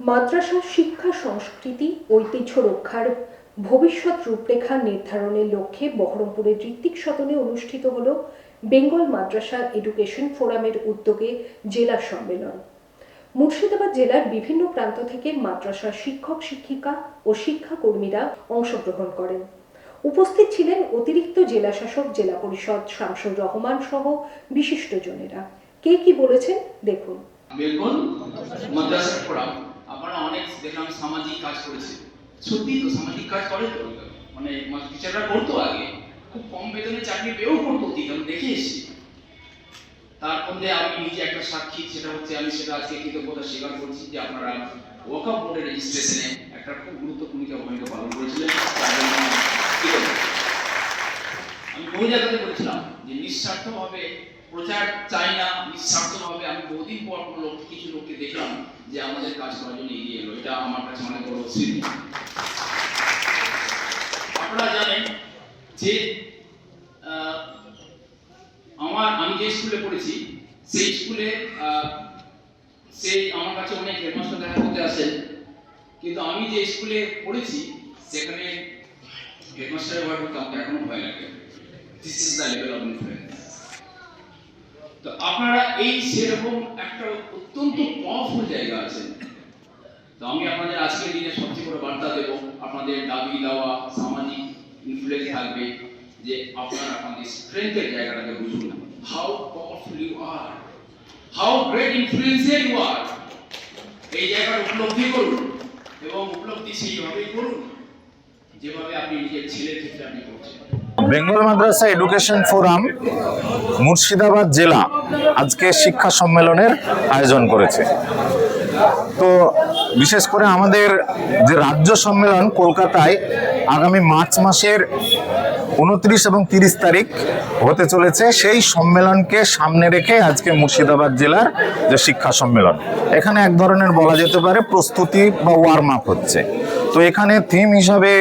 মাদ্রাসা শিক্ষা, সংস্কৃতি, ঐতিহ্য রক্ষার ভবিষ্যৎ রূপরেখা নির্ধারণের লক্ষ্যে বহরমপুরের ঋত্বিক সদনে অনুষ্ঠিত হল বেঙ্গল মাদ্রাসা এডুকেশন ফোরামের উদ্যোগে জেলা সম্মেলন। মুর্শিদাবাদ জেলার বিভিন্ন প্রান্ত থেকে মাদ্রাসা শিক্ষক, শিক্ষিকা ও শিক্ষাকর্মীরা অংশগ্রহণ করেন। উপস্থিত ছিলেন অতিরিক্ত জেলা শাসক, জেলা পরিষদ শামসুর রহমান সহ বিশিষ্টজনেরা। কে কি বলেছেন দেখুন। বেঙ্গল মাদ্রাসা ফোরাম আপনারা অনেক দেখলাম সামাজিক কাজ করেছে। সত্যি তো সামাজিক কাজ করে তো মানে টিচাররা করতো আগে। খুব কম বেতনে চাকরি পেয়েও করতো আমি দেখে এসেছি। তার মধ্যে আমি নিজে একটা সাক্ষী, সেটা হচ্ছে আমি সেটা আজকে কৃতজ্ঞতা স্বীকার করছি যে আপনারা ওয়াকআপ বোর্ডের রেজিস্ট্রেশনে একটা খুব গুরুত্বপূর্ণ ভূমিকা পালন করেছিলেন। আমি বহু জায়গাতে বলেছিলাম যে নিঃস্বার্থভাবে প্রচার চাই না নিঃস্বার্থভাবে আমি বহুদিন পর লোক, কিছু লোককে দেখলাম যে আমাদের কাজ করার জন্য এগিয়ে এলো। এটা আমার কাছে অনেক বড় স্মৃতি। আপনারা জানেন যে আমার, আমি যে স্কুলে পড়েছি, সেই স্কুলে সেই আমার কাছে অনেক হেডমাস্টার দেখা করতে আসেন। কিন্তু আমি যে স্কুলে পড়েছি, সেখানে হেডমাস্টারের ভয় করতে আমাকে এখনও ভয় লাগে। This is the level of influence তো আপনারা এই সেরকম একটা অত্যন্ত পাওয়ারফুল জায়গা আছে তো আমি আপনাদের আজকের দিনে সবচেয়ে বড় বার্তা দেব, আপনাদের দাবি দেওয়া, সামাজিক ইনফ্লুয়েন্স থাকবে যে আপনারা আপনাদের স্ট্রেংথের জায়গাটাকে বুঝুন। না how powerful you are how great influencer you are এই জায়গাটা উপলব্ধি করুন এবং উপলব্ধি সেইভাবেই করুন যেভাবে আপনি নিজের ছেলের ক্ষেত্রে আপনি করছেন। বেঙ্গল মাদ্রাসা এডুকেশন ফোরাম মুর্শিদাবাদ জেলা আজকে শিক্ষা সম্মেলনের আয়োজন করেছে। তো বিশেষ করে আমাদের যে রাজ্য সম্মেলন কলকাতায় আগামী মার্চ মাসের উনত্রিশ এবং তিরিশ তারিখ হতে চলেছে, সেই সম্মেলনকে সামনে রেখে আজকে মুর্শিদাবাদ জেলার যে শিক্ষা সম্মেলন, এখানে এক ধরনের বলা যেতে পারে প্রস্তুতি বা ওয়ার্ম আপ হচ্ছে। তো এখানে থিম হিসাবে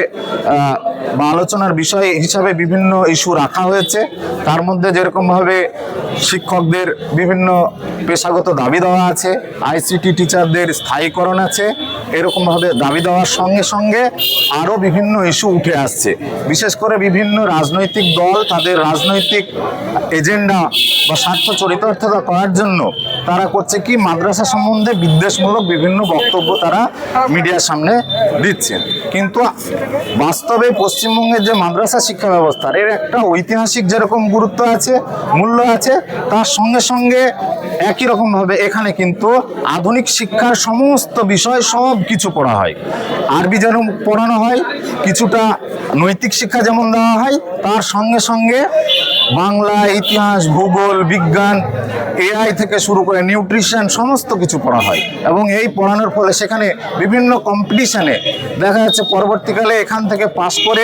বা আলোচনার বিষয় হিসাবে বিভিন্ন ইস্যু রাখা হয়েছে। তার মধ্যে যেরকমভাবে শিক্ষকদের বিভিন্ন পেশাগত দাবি দেওয়া আছে আইসিটি টিচারদের স্থায়ীকরণ আছে এরকমভাবে দাবি দেওয়ার সঙ্গে সঙ্গে আরও বিভিন্ন ইস্যু উঠে আসছে। বিশেষ করে বিভিন্ন রাজনৈতিক দল তাদের রাজনৈতিক এজেন্ডা বা স্বার্থ চরিতার্থতা করার জন্য তারা করছে কি? মাদ্রাসা সম্বন্ধে বিদ্বেষমূলক বিভিন্ন বক্তব্য তারা মিডিয়ার সামনে দিচ্ছেন। কিন্তু বাস্তবে পশ্চিমবঙ্গের যে মাদ্রাসা শিক্ষা ব্যবস্থার এর একটা ঐতিহাসিক যেরকম গুরুত্ব আছে, মূল্য আছে, তার সঙ্গে সঙ্গে একই রকমভাবে এখানে কিন্তু আধুনিক শিক্ষার সমস্ত বিষয় সব কিছু পড়া হয়। আরবি যেরকম পড়ানো হয়, কিছুটা নৈতিক শিক্ষা যেমন দেওয়া হয়, তার সঙ্গে সঙ্গে বাংলা, ইতিহাস, ভূগোল, বিজ্ঞান এআই থেকে শুরু করে নিউট্রিশন সমস্ত কিছু পড়া হয়। এবং এই পড়ানোর ফলে সেখানে বিভিন্ন কম্পিটিশানে দেখা যাচ্ছে পরবর্তীকালে এখান থেকে পাশ করে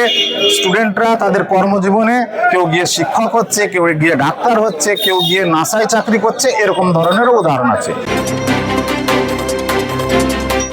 স্টুডেন্টরা তাদের কর্মজীবনে কেউ গিয়ে শিক্ষক হচ্ছে, কেউ গিয়ে ডাক্তার হচ্ছে, কেউ গিয়ে নাসায় চাকরি করছে, এরকম ধরনেরও উদাহরণ আছে।